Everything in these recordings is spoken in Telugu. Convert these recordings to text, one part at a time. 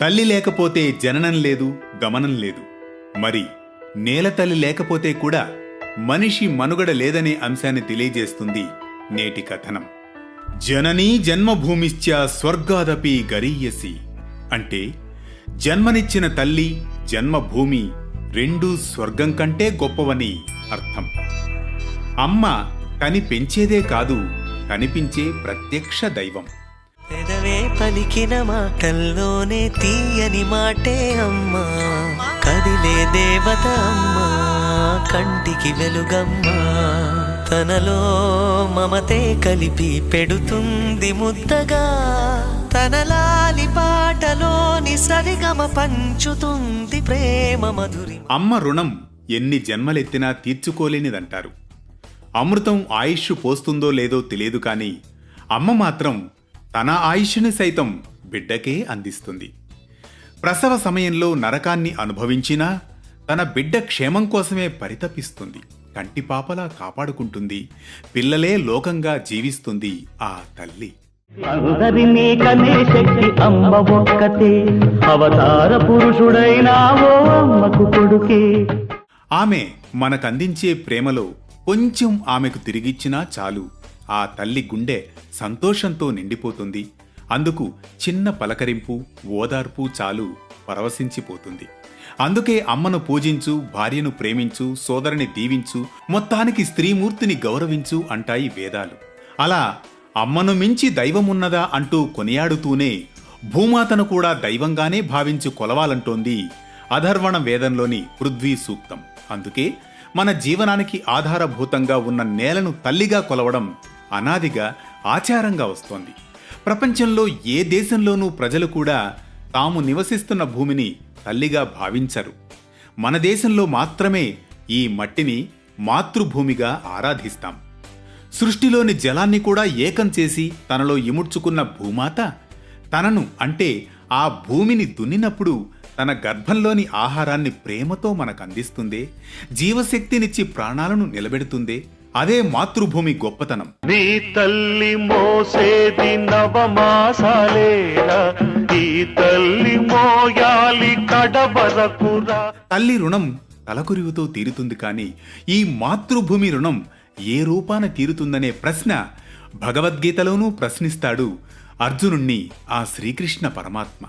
తల్లి లేకపోతే జననం లేదు గమనం లేదు. మరి నేల తల్లి లేకపోతే కూడా మనిషి మనుగడ లేదనే అంశాన్ని తెలియజేస్తుంది నేటి కథనం. జననీ జన్మభూమిశ్చ స్వర్గాదపి గరీయసి. అంటే జన్మనిచ్చిన తల్లి జన్మభూమి రెండూ స్వర్గం కంటే గొప్పవని అర్థం. అమ్మ కని పెంచేదే కాదు కనిపించే ప్రత్యక్ష దైవం. పెదవే పలికిన మాటల్లోనే తీయని మాటే అమ్మా. కదిలే దేవత అమ్మా కంటికి వెలుగమ్మా. తనలో మమతే కలిపి పెడుతుంది ముద్దగా. తనలాలి పాటలోని సరిగమ పంచుతుంది ప్రేమ మధురి. అమ్మ రుణం ఎన్ని జన్మలెత్తినా తీర్చుకోలేనిదంటారు. అమృతం ఆయుష్ పోస్తుందో లేదో తెలియదు కానీ అమ్మ మాత్రం తన ఆయుష్ని సైతం బిడ్డకే అందిస్తుంది. ప్రసవ సమయంలో నరకాన్ని అనుభవించినా తన బిడ్డ క్షేమం కోసమే పరితపిస్తుంది. కంటిపాపలా కాపాడుకుంటుంది. పిల్లలే లోకంగా జీవిస్తుంది ఆ తల్లి. అందరినీ కనే శక్తి అమ్మ ఒక్కతే. అవతార అమ్మకు కొడుకే. ఆమె మనకందించే ప్రేమలో కొంచెం ఆమెకు తిరిగిచ్చినా చాలు. ఆ తల్లి గుండె సంతోషంతో నిండిపోతుంది. అందుకు చిన్న పలకరింపు ఓదార్పు చాలు పరవశించిపోతుంది. అందుకే అమ్మను పూజించు భార్యను ప్రేమించు సోదరిని దీవించు మొత్తానికి స్త్రీమూర్తిని గౌరవించు అంటాయి వేదాలు. అలా అమ్మను మించి దైవమున్నదా అంటూ కొనియాడుతూనే భూమాతను కూడా దైవంగానే భావించు కొలవాలంటోంది అధర్వణ వేదంలోని పృథ్వీ సూక్తం. అందుకే మన జీవనానికి ఆధారభూతంగా ఉన్న నేలను తల్లిగా కొలవడం అనాదిగా ఆచారంగా వస్తోంది. ప్రపంచంలో ఏ దేశంలోనూ ప్రజలు కూడా తాము నివసిస్తున్న భూమిని తల్లిగా భావించరు. మన దేశంలో మాత్రమే ఈ మట్టిని మాతృభూమిగా ఆరాధిస్తాం. సృష్టిలోని జలాన్ని కూడా ఏకం చేసి తనలో ఇముడ్చుకున్న భూమాత తనను అంటే ఆ భూమిని దున్నినప్పుడు తన గర్భంలోని ఆహారాన్ని ప్రేమతో మనకు అందిస్తుందే జీవశక్తినిచ్చి ప్రాణాలను నిలబెడుతుందే అదే మాతృభూమి గొప్పతనం. నీ తల్లి మోసేది నవమాసాలేరా ఈ తల్లి మోయాలి కడవరకురా తల్లి రుణం తలకురివుతో తీరుతుంది కానీ ఈ మాతృభూమి రుణం ఏ రూపాన తీరుతుందనే ప్రశ్న భగవద్గీతలోనూ ప్రశ్నిస్తాడు అర్జునుణ్ణి ఆ శ్రీకృష్ణ పరమాత్మ.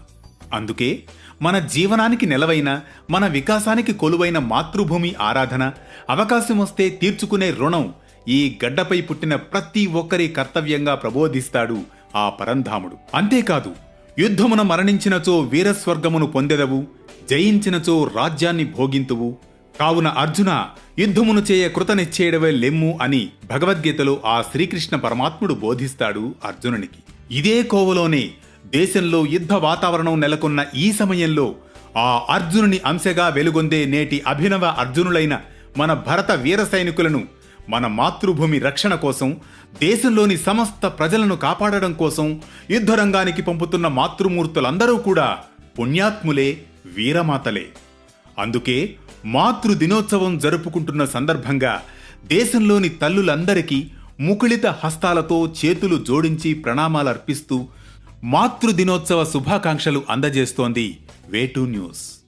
అందుకే మన జీవనానికి నెలవైన మన వికాసానికి కొలువైన మాతృభూమి ఆరాధన అవకాశం వస్తే తీర్చుకునే రుణం ఈ గడ్డపై పుట్టిన ప్రతి ఒక్కరి కర్తవ్యంగా ప్రబోధిస్తాడు ఆ పరంధాముడు. అంతేకాదు యుద్ధమున మరణించినచో వీరస్వర్గమును పొందెదవు జయించినచో రాజ్యాన్ని భోగింతువు. కావున అర్జున యుద్ధమును చేయ కృతనిశ్చేయడవే లెమ్ము అని భగవద్గీతలో ఆ శ్రీకృష్ణ పరమాత్ముడు బోధిస్తాడు అర్జునునికి. ఇదే కోవలోనే దేశంలో యుద్ధ వాతావరణం నెలకొన్న ఈ సమయంలో ఆ అర్జునుని అంశగా వెలుగొందే నేటి అభినవ అర్జునులైన మన భరత వీర సైనికులను మన మాతృభూమి రక్షణ కోసం దేశంలోని సమస్త ప్రజలను కాపాడడం కోసం యుద్ధరంగానికి పంపుతున్న మాతృమూర్తులందరూ కూడా పుణ్యాత్ములే వీరమాతలే. అందుకే మాతృ దినోత్సవం జరుపుకుంటున్న సందర్భంగా దేశంలోని తల్లులందరికీ ముకుళిత హస్తాలతో చేతులు జోడించి ప్రణామాలర్పిస్తూ మాతృ దినోత్సవ శుభాకాంక్షలు అందజేస్తోంది వేటూ న్యూస్.